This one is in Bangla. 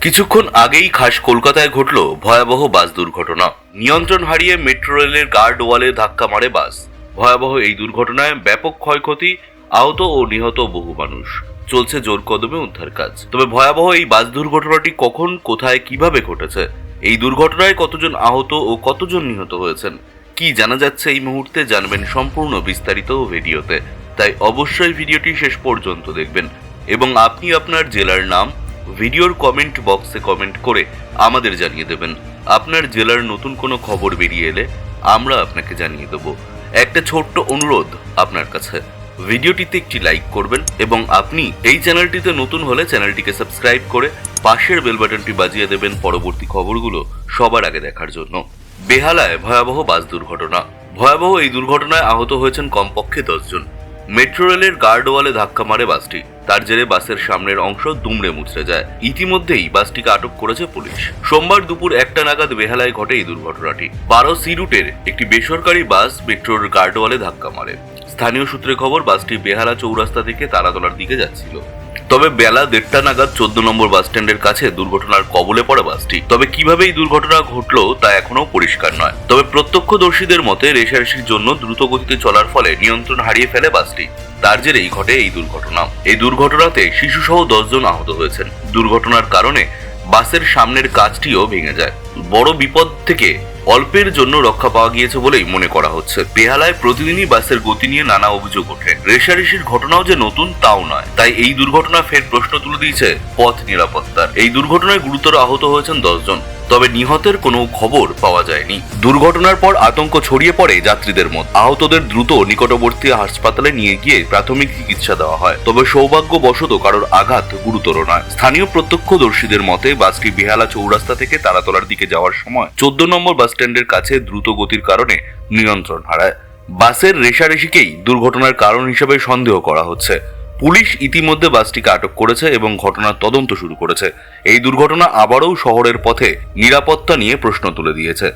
কিছুক্ষণ আগেই খাস কলকাতায় ঘটল ভয়াবহ বাস দুর্ঘটনা। নিয়ন্ত্রণ হারিয়ে মেট্রো রেলের গার্ড ওয়ালে ধাক্কা মারে বাস। ভয়াবহ এই দুর্ঘটনায় ব্যাপক ক্ষয়ক্ষতি, আহত ও নিহত বহু মানুষ। চলছে জোর কদমে উদ্ধার কাজ। তবে ভয়াবহ এই বাস দুর্ঘটনাটি কখন, কোথায়, কীভাবে ঘটেছে? এই দুর্ঘটনায় কতজন আহত ও কতজন নিহত হয়েছেন? কি জানা যাচ্ছে এই মুহূর্তে জানবেন সম্পূর্ণ বিস্তারিত ভিডিওতে। তাই অবশ্যই ভিডিওটি শেষ পর্যন্ত দেখবেন। এবং আপনি আপনার জেলার নাম ভিডিওর কমেন্ট বক্সে কমেন্ট করে আমাদের জানিয়ে দেবেন। আপনার জেলার নতুন কোনো খবর বেরিয়ে এলে আমরা আপনাকে জানিয়ে দেব। একটা ছোট্ট অনুরোধ আপনার কাছে। ভিডিওটিতে একটি লাইক করবেন এবং আপনি এই চ্যানেলটিতে নতুন হলে চ্যানেলটিকে সাবস্ক্রাইব করে পাশের বেল বাটনটি বাজিয়ে দেবেন পরবর্তী খবরগুলো সবার আগে দেখার জন্য। বেহালায় ভয়াবহ বাস দুর্ঘটনা। ভয়াবহ এই দুর্ঘটনায় আহত হয়েছেন কমপক্ষে দশজন। মেট্রো রেলের গার্ডওয়ালে ধাক্কা মারে বাসটি। তার জেরে বাসের সামনের অংশ দুমড়ে মুচড়ে যায়। ইতিমধ্যেই বাসটিকে আটক করেছে পুলিশ। সোমবার দুপুর একটা নাগাদ বেহালায় ঘটে এই দুর্ঘটনাটি। বারো সি রুটের একটি বেসরকারি বাস মেট্রোর গার্ডওয়ালে ধাক্কা মারে। স্থানীয় সূত্রে খবর, বাসটি বেহালা চৌরাস্তা থেকে তারাতলার দিকে যাচ্ছিল। তবে বেলা দেড়টা নাগাদ চোদ্দ নম্বর বাস স্ট্যান্ডের কাছে দুর্ঘটনার কবলে পড়ে বাসটি। তবে কীভাবে এই দুর্ঘটনা ঘটলো তা এখনও পরিষ্কার নয়। তবে প্রত্যক্ষদর্শীদের মতে রেশারেশির জন্য দ্রুত গতিতে চলার ফলে নিয়ন্ত্রণ হারিয়ে ফেলে বাসটি। তার জেরেই ঘটে এই দুর্ঘটনা। এই দুর্ঘটনাতে শিশুসহ দশজন আহত হয়েছেন। দুর্ঘটনার কারণে বাসের সামনের কাজটিও ভেঙে যায়। বড় বিপদ থেকে অল্পের জন্য রক্ষা পাওয়া গিয়েছে বলেই মনে করা হচ্ছে। বেহালায় প্রতিদিনই বাসের গতি নিয়ে নানা অভিযোগ ওঠে। রেশারেশির ঘটনাও যে নতুন তাও নয়। তাই এই দুর্ঘটনা ফের প্রশ্ন তুলে দিয়েছে পথ নিরাপত্তার। এই দুর্ঘটনায় গুরুতর আহত হয়েছেন দশজন তবে নিহতের কোনো খবর পাওয়া যায়নি। দুর্ঘটনার পর আতঙ্ক ছড়িয়ে পড়ে যাত্রীদের মধ্যে। আহতদের দ্রুত নিকটবর্তী হাসপাতালে নিয়ে গিয়ে প্রাথমিক চিকিৎসা দেওয়া হয়। তবে সৌভাগ্যবশত কারোর আঘাত গুরুতর নয়। স্থানীয় প্রত্যক্ষদর্শীদের মতে, বাসটি বেহালা চৌরাস্তা থেকে তারাতলার দিকে যাওয়ার সময় চোদ্দ নম্বর বাস স্ট্যান্ডের কাছে দ্রুত গতির কারণে নিয়ন্ত্রণ হারায়। বাসের রেশারেশিকেই দুর্ঘটনার কারণ হিসেবে সন্দেহ করা হচ্ছে। পুলিশ ইতিমধ্যে বাসটিকে আটক করেছে এবং ঘটনার তদন্ত শুরু করেছে। এই দুর্ঘটনা আবারও শহরের পথে নিরাপত্তা নিয়ে প্রশ্ন তুলে দিয়েছে।